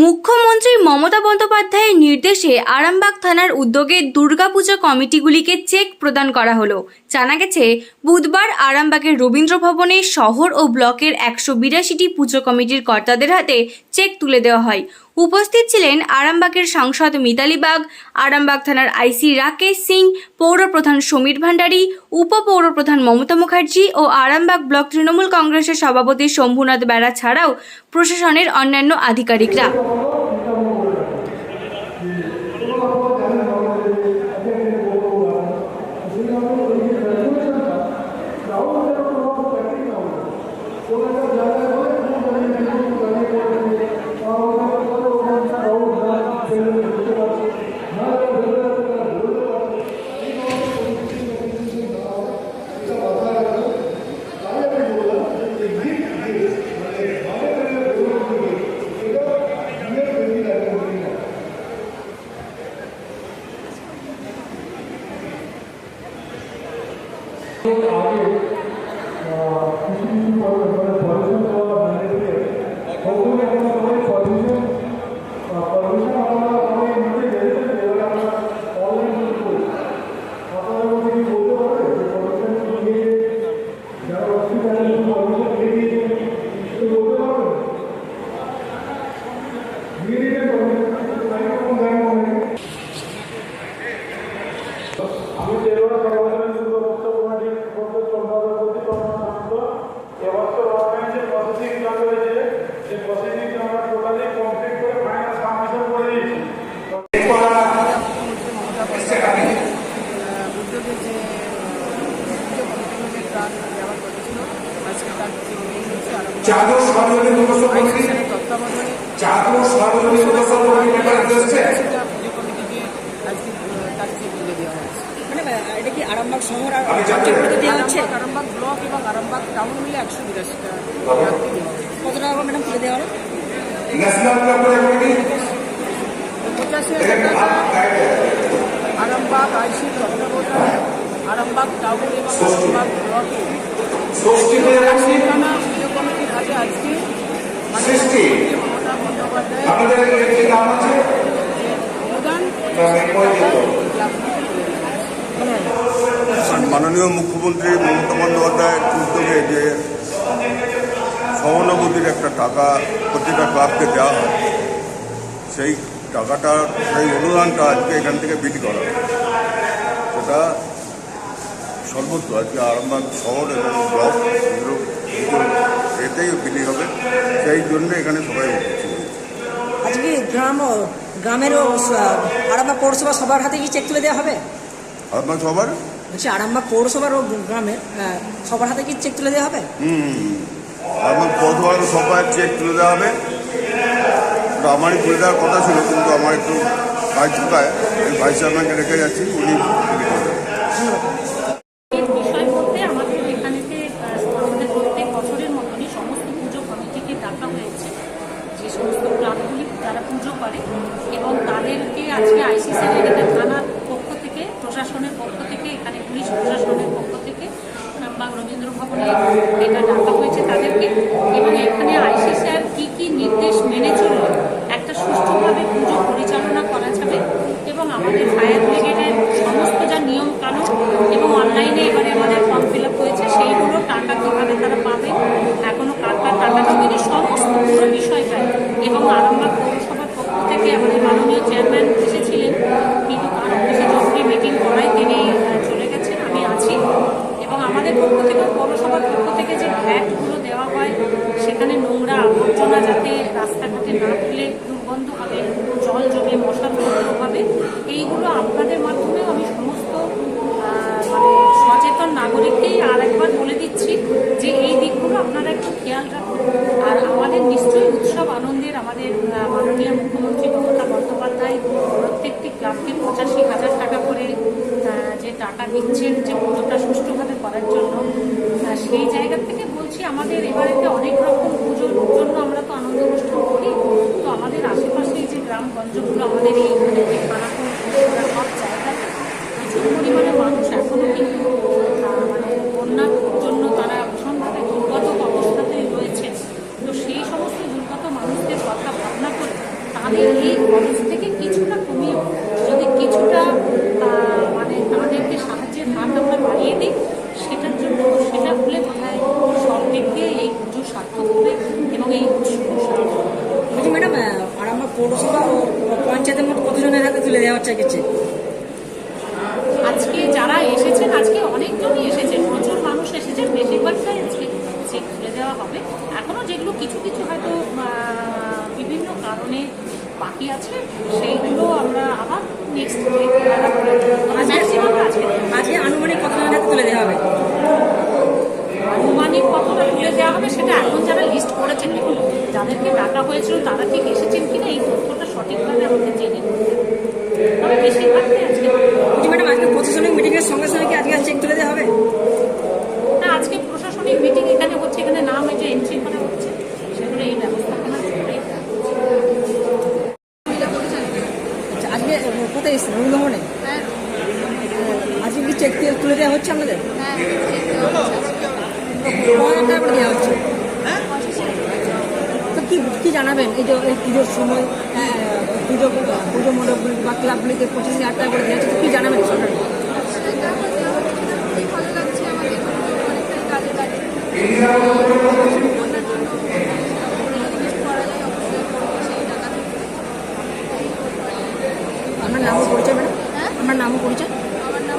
মুখ্যমন্ত্রী মমতা বন্দ্যোপাধ্যায়ের নির্দেশে আরামবাগ থানার উদ্যোগে দুর্গাপূজা কমিটিগুলিকে চেক প্রদান করা হলো। জানা গেছে, বুধবার আরামবাগের রবীন্দ্র ভবনে শহর ও ব্লকের একশো বিরাশিটি পুজো কমিটির কর্তাদের হাতে চেক তুলে দেওয়া হয়। উপস্থিত ছিলেন আরামবাগের সাংসদ মিতালি বাগ, আরামবাগ থানার আইসি রাকেশ সিং, পৌর প্রধান সমীর ভান্ডারী, উপপৌর প্রধান মমতা মুখার্জি ও আরামবাগ ব্লক তৃণমূল কংগ্রেসের সভাপতি শম্ভুনাথ বেড়া ছাড়াও প্রশাসনের অন্যান্য আধিকারিকরা। আমি তেরোটা সর্বজনীন দুর্গবস্ত্র কমিটির পক্ষে সম্পাদক কর্মসংস্থান এবছর অর্গানাইজের প্রসেসিং চালু হয়েছে যে প্রসেসিং আমরা টোটালি কমপ্লিট করে ফাইনাল সাবমিশন করে দিয়েছি উদ্যোগে যে পুজো কমিটিগুলো যে প্রাণ দেওয়ার কথা ছিল আজকে তার যে মেইন হচ্ছে জাতীয় সর্বজনীন দুর্গোৎসব কমিটি আইসিসির তত্ত্বাবধানে জাতীয় সর্বজনীন দুর্গোৎসব কমিটি মেম্বার এসেছে সেটা পুজো কমিটিকে আজকে আহ, তার চেক তুলে দেওয়া হয়েছে মানে আহ, এটা কি আরামবাগ শহর আর দেওয়া হচ্ছে আরামবাগ ব্লক এবং আরামবাগ টাউন মিলে একশো বিরাশিটা ব্যক্তি কত টাকা ম্যাডাম তুলে দেওয়া হলো কমিটি পঁচাশি হাজার টাকা আরামবাগ আইসি তত্ত্বাবধানে আরামবাগ টাউন এবং আরামবাগ ব্লকে। কমিটির হাতে আজকে সৃষ্টি। আপনাদের একটি নাম আছে? মাননীয় মুখ্যমন্ত্রী মমতা বন্দ্যোপাধ্যায়ের উদ্যোগে যে সহানুভূতির একটা টাকা প্রতিটা ক্লাবকে দেওয়া হয় সেই টাকাটা সেই অনুদানটা আজকে এখান থেকে বিলি করা সেটা সর্বত্র আজকে আরামবাগ শহর এবং ব্লক এতেই বিলি হবে। সেই জন্য এখানে সবাই উপস্থিত আজকে গ্রাম গ্রামেরও আহ, আরামবাগ পৌরসভা সবার হাতে কি চেক তুলে দেওয়া হবে? আরামবাগ সবার? বলছি আরামবাগ পৌরসভার ও গ্রামের সবার হাতে কি চেক তুলে দেওয়া হবে? আমার পৌরসভার সবার চেক তুলে দেওয়া হবে। আমারই তুলে দেওয়ার কথা ছিল কিন্তু আমার একটু কাজ থাকায় আমি ভাইস চেয়ারম্যানকে রেখে যাচ্ছি উনি তুলে দেবেন। এর বিষয় বলতে আমাদের এখানেতে আহ, আমাদের প্রত্যেক বছরের মতনই সমস্ত পুজো কমিটিকে ডাকা হয়েছে যে সমস্ত ক্লাবগুলি যারা পুজো করে এবং তাদেরকে আজকে আইসিসি লেগেতে থানার পক্ষ থেকে, প্রশাসনের পক্ষ থেকে, এখানে পুলিশ প্রশাসনের পক্ষ থেকে বা রবীন্দ্র ভবনে এটা ডাকা হয়েছে তাদেরকে। এবং এখানে আইসি স্যার কী কী নির্দেশ মেনে চললে একটা সুষ্ঠুভাবে পুজো পরিচালনা করা যাবে এবং আমাদের ফায়ার ব্রিগেডের সমস্ত যা নিয়ম কানুন এবং অনলাইনে এবারে আমাদের ফর্ম ফিল আপ হয়েছে সেইগুলো টাকা কীভাবে তারা পাবে এখনও কার কার টাকা ঢোকেনি সমস্ত পুরো বিষয়টাই এবং আরামবাগ পৌরসভার পক্ষ থেকে আমাদের মাননীয় চেয়ারম্যান এসেছিলেন কিন্তু তার অফিসে জরুরি মিটিং করায় তিনি আহ, চলে গেছেন আমি আছি এবং আমাদের পক্ষ থেকে পৌরসভার পক্ষ থেকে যে ভ্যাটগুলো দেওয়া হয় সেখানে নোংরা আবর্জনা যাতে রাস্তাঘাটে না ফেলে দুর্গন্ধ হবে জল জমে, মশা উপদ্রব হবে এইগুলো আপনাদের মাধ্যমে আমি সমস্ত মানে সচেতন নাগরিককেই আর একবার বলে দিচ্ছি যে এই দিকগুলো আপনারা একটু খেয়াল রাখুন। আর আমাদের নিশ্চয়ই উৎসব আনন্দের আমাদের মাননীয় মুখ্যমন্ত্রী মমতা বন্দ্যোপাধ্যায় প্রত্যেকটি ক্লাবকে পঁচাশি হাজার টাকা করে যে টাকা দিচ্ছেন যে পুজোটা সুষ্ঠুভাবে করার জন্য সেই জায়গা থেকে আমাদের এবারেতে অনেক রকম পুজোর জন্য আমরা তো আনন্দ অনুষ্ঠান করি। তো আমাদের আশেপাশে যে গ্রামগঞ্জগুলো আমাদের এই মানে যে খানাপুর সব জায়গাতে প্রচুর পরিমাণে মানুষ এখনও কিন্তু আহ, মানে বন্যার জন্য তারা ভীষণভাবে দুর্গত অবস্থাতেই রয়েছে তো সেই সমস্ত দুর্গত মানুষদের কথা ভাবনা করে আমি এই খরচ থেকে কিছুটা কমিয়ে যদি কিছুটা আহ, মানে তাদেরকে সাহায্যের হাত আমরা বাড়িয়ে দিই সেটার জন্য সেটা হলে বোধহয় সব দিক দিয়ে এই পুজো সার্থক হবে এবং এই উৎসব সার্থক হবে। বলছি ম্যাডাম আরামবাগ পৌরসভা ও পঞ্চায়েতের মধ্যে কতজনের হাতে তুলে দেওয়া হচ্ছে চেক আজকে যারা এসেছেন আজকে অনেকজনই এসেছেন। প্রচুর মানুষ এসেছেন বেশিরভাগটাই আজকে চেক তুলে দেওয়া হবে। এখনও যেগুলো কিছু কিছু হয়তো বিভিন্ন কারণে বাকি আছে সেইগুলো আমরা আবার নেক্সট আজকে আজকে আনুমানিক কতজনের হাতে তুলে দেওয়া হবে? আনুমানিক কতটা তুলে দেওয়া হবে সেটা এখন যারা লিস্ট করেছেন দেখুন যাদেরকে ডাকা হয়েছিল তারা ঠিক এসেছেন কিনা এই তথ্যটা সঠিকভাবে আমাদের জেনে নিতে হবে। তবে বেশিরভাগটাই আজকে বলছি ম্যাডাম আজকে প্রশাসনিক মিটিংয়ের সঙ্গে সঙ্গে কি আজকে চেক তুলে দেওয়া হবে না আজকে প্রশাসনিক মিটিং এখানে হচ্ছে এখানে নাম এই যে এন্ট্রি করা হচ্ছে সেগুলো এই ব্যবস্থাপনার উপরেই আচ্ছা আজকে কোথায় এসেছেন রবীন্দ্রভবনে আজকে কি চেক তুলে দেওয়া হচ্ছে আপনাদের কত টাকা করে দেওয়া হচ্ছে তো কি জানাবেন এই যে এই পুজোর সময় পুজো পুজো মণ্ডপগুলি বা ক্লাবগুলিতে পঁচিশ হাজার টাকা করে দেওয়া হচ্ছে কি জানাবেন সরকার আপনার নামও পরিচয়? ম্যাডাম আপনার নামও পরিচয় আমার নাম